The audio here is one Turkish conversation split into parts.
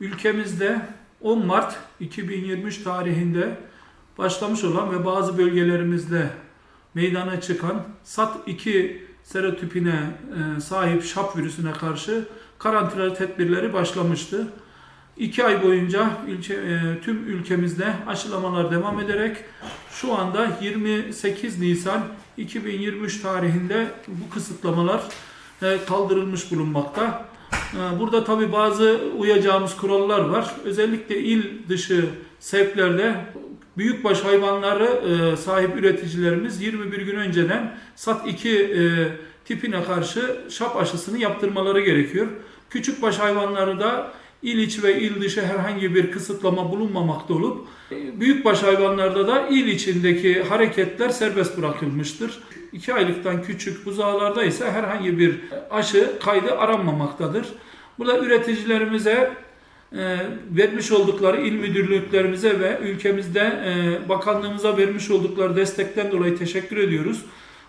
ülkemizde 10 Mart 2023 tarihinde başlamış olan ve bazı bölgelerimizde meydana çıkan SAT2 serotipine e, sahip şap virüsüne karşı karantina tedbirleri başlamıştı. 2 ay boyunca ülke, e, tüm ülkemizde aşılamalar devam ederek şu anda 28 Nisan 2023 tarihinde bu kısıtlamalar e, kaldırılmış bulunmakta. E, Burada tabi bazı uyacağımız kurallar var. Özellikle il dışı sevklerde büyükbaş hayvanları e, sahip üreticilerimiz 21 gün önceden SAT2 e, tipine karşı şap aşısını yaptırmaları gerekiyor. Küçükbaş hayvanları da il içi ve il dışı herhangi bir kısıtlama bulunmamakta olup e, büyükbaş hayvanlarda da il içindeki hareketler serbest bırakılmıştır. 2 aylıktan küçük buzağlarda ise herhangi bir aşı kaydı aranmamaktadır. Burada üreticilerimize e, vermiş oldukları il müdürlüklerimize ve ülkemizde e, bakanlığımıza vermiş oldukları destekten dolayı teşekkür ediyoruz.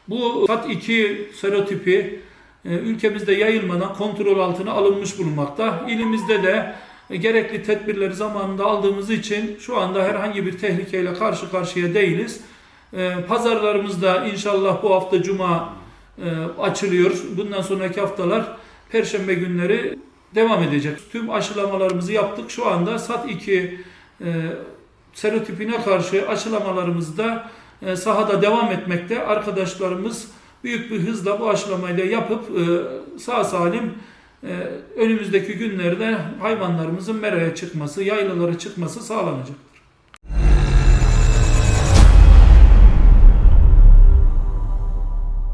Bu SAT2 serotipi e, ülkemizde yayılmadan kontrol altına alınmış bulunmakta. İlimizde de gerekli tedbirleri zamanında aldığımız için şu anda herhangi bir tehlikeyle karşı karşıya değiliz. E, Pazarlarımız da inşallah bu hafta Cuma e, açılıyor. Bundan sonraki haftalar Perşembe günleri devam edecek. Tüm aşılamalarımızı yaptık. Şu anda SAT2 e, serotipine karşı aşılamalarımız da e, sahada devam etmekte. Arkadaşlarımız büyük bir hızla bu aşılamayı da yapıp e, sağ salim e, önümüzdeki günlerde hayvanlarımızın meraya çıkması, yaylalara çıkması sağlanacak.